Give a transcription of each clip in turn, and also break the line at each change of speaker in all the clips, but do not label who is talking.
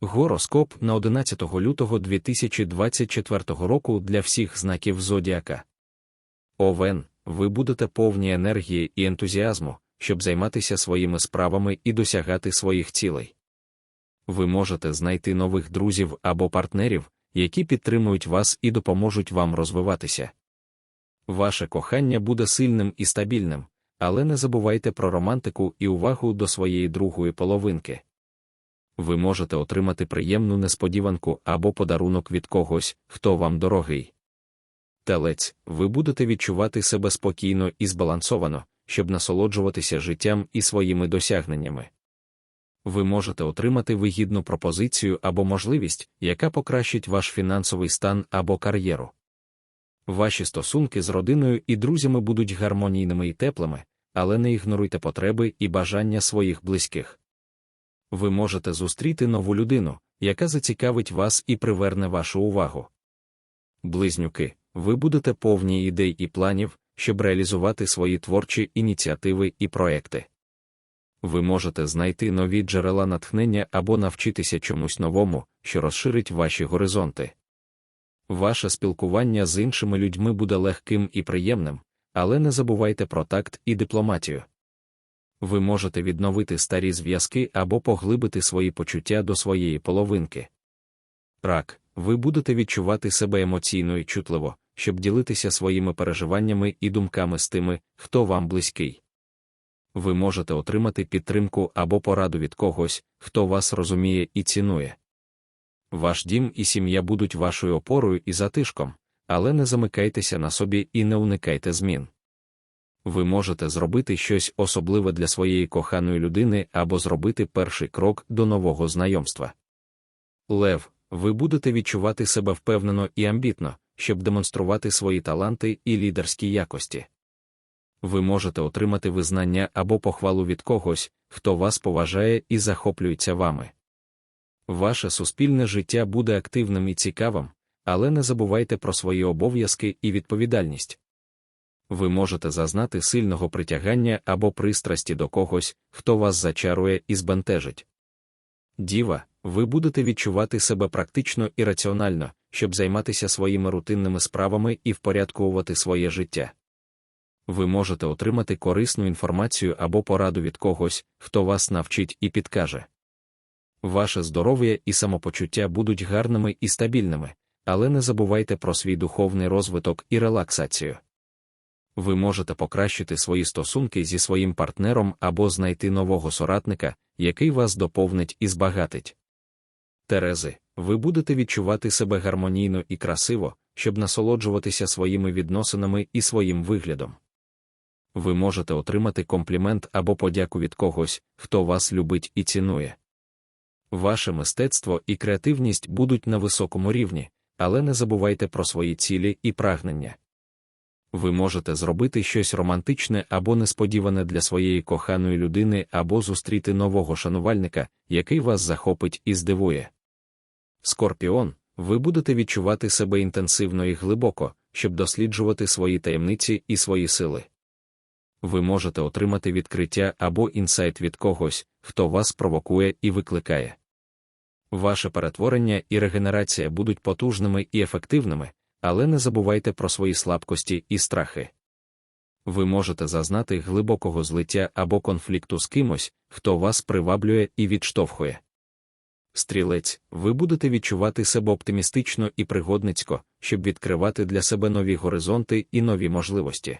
Гороскоп на 11 лютого 2024 року для всіх знаків Зодіака. Овен, ви будете повні енергії і ентузіазму, щоб займатися своїми справами і досягати своїх цілей. Ви можете знайти нових друзів або партнерів, які підтримують вас і допоможуть вам розвиватися. Ваше кохання буде сильним і стабільним, але не забувайте про романтику і увагу до своєї другої половинки ви можете отримати приємну несподіванку або подарунок від когось, хто вам дорогий. Телець, ви будете відчувати себе спокійно і збалансовано, щоб насолоджуватися життям і своїми досягненнями. Ви можете отримати вигідну пропозицію або можливість, яка покращить ваш фінансовий стан або кар'єру. Ваші стосунки з родиною і друзями будуть гармонійними і теплими, але не ігноруйте потреби і бажання своїх близьких ви можете зустріти нову людину, яка зацікавить вас і приверне вашу увагу. Близнюки, ви будете повні ідей і планів, щоб реалізувати свої творчі ініціативи і проекти. Ви можете знайти нові джерела натхнення або навчитися чомусь новому, що розширить ваші горизонти. Ваше спілкування з іншими людьми буде легким і приємним, але не забувайте про такт і дипломатію ви можете відновити старі зв'язки або поглибити свої почуття до своєї половинки. Рак, ви будете відчувати себе емоційно і чутливо, щоб ділитися своїми переживаннями і думками з тими, хто вам близький. Ви можете отримати підтримку або пораду від когось, хто вас розуміє і цінує. Ваш дім і сім'я будуть вашою опорою і затишком, але не замикайтеся на собі і не уникайте змін ви можете зробити щось особливе для своєї коханої людини або зробити перший крок до нового знайомства. Лев, ви будете відчувати себе впевнено і амбітно, щоб демонструвати свої таланти і лідерські якості. Ви можете отримати визнання або похвалу від когось, хто вас поважає і захоплюється вами. Ваше суспільне життя буде активним і цікавим, але не забувайте про свої обов'язки і відповідальність ви можете зазнати сильного притягання або пристрасті до когось, хто вас зачарує і збентежить. Діва, ви будете відчувати себе практично і раціонально, щоб займатися своїми рутинними справами і впорядковувати своє життя. Ви можете отримати корисну інформацію або пораду від когось, хто вас навчить і підкаже. Ваше здоров'я і самопочуття будуть гарними і стабільними, але не забувайте про свій духовний розвиток і релаксацію ви можете покращити свої стосунки зі своїм партнером або знайти нового соратника, який вас доповнить і збагатить. Терези, ви будете відчувати себе гармонійно і красиво, щоб насолоджуватися своїми відносинами і своїм виглядом. Ви можете отримати комплімент або подяку від когось, хто вас любить і цінує. Ваше мистецтво і креативність будуть на високому рівні, але не забувайте про свої цілі і прагнення ви можете зробити щось романтичне або несподіване для своєї коханої людини або зустріти нового шанувальника, який вас захопить і здивує. Скорпіон, ви будете відчувати себе інтенсивно і глибоко, щоб досліджувати свої таємниці і свої сили. Ви можете отримати відкриття або інсайт від когось, хто вас провокує і викликає. Ваше перетворення і регенерація будуть потужними і ефективними, але не забувайте про свої слабкості і страхи. Ви можете зазнати глибокого злиття або конфлікту з кимось, хто вас приваблює і відштовхує. Стрілець, ви будете відчувати себе оптимістично і пригодницько, щоб відкривати для себе нові горизонти і нові можливості.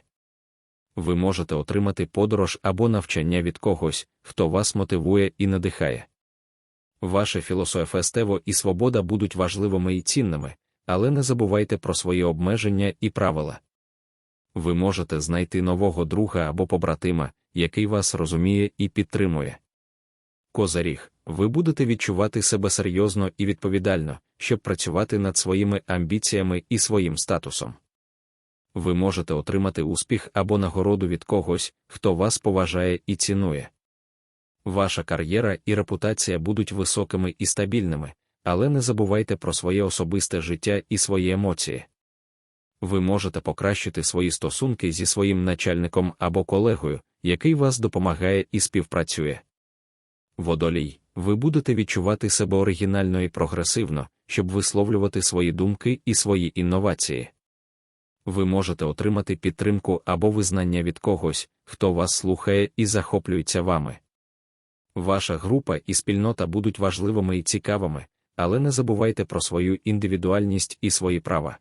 Ви можете отримати подорож або навчання від когось, хто вас мотивує і надихає. Ваше філософестево і свобода будуть важливими і цінними, але не забувайте про свої обмеження і правила. Ви можете знайти нового друга або побратима, який вас розуміє і підтримує. Козаріг, ви будете відчувати себе серйозно і відповідально, щоб працювати над своїми амбіціями і своїм статусом. Ви можете отримати успіх або нагороду від когось, хто вас поважає і цінує. Ваша кар'єра і репутація будуть високими і стабільними, але не забувайте про своє особисте життя і свої емоції. Ви можете покращити свої стосунки зі своїм начальником або колегою, який вас допомагає і співпрацює. Водолій, ви будете відчувати себе оригінально і прогресивно, щоб висловлювати свої думки і свої інновації. Ви можете отримати підтримку або визнання від когось, хто вас слухає і захоплюється вами. Ваша група і спільнота будуть важливими і цікавими, але не забувайте про свою індивідуальність і свої права.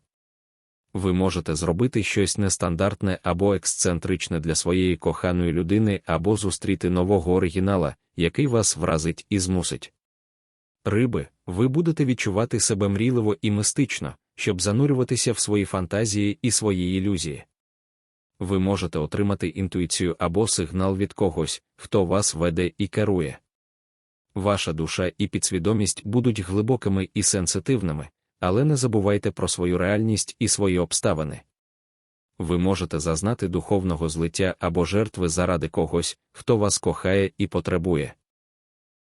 Ви можете зробити щось нестандартне або ексцентричне для своєї коханої людини або зустріти нового оригінала, який вас вразить і змусить. Риби, ви будете відчувати себе мрійливо і мистично, щоб занурюватися в свої фантазії і свої ілюзії. Ви можете отримати інтуїцію або сигнал від когось, хто вас веде і керує. Ваша душа і підсвідомість будуть глибокими і сенситивними, але не забувайте про свою реальність і свої обставини. Ви можете зазнати духовного злиття або жертви заради когось, хто вас кохає і потребує.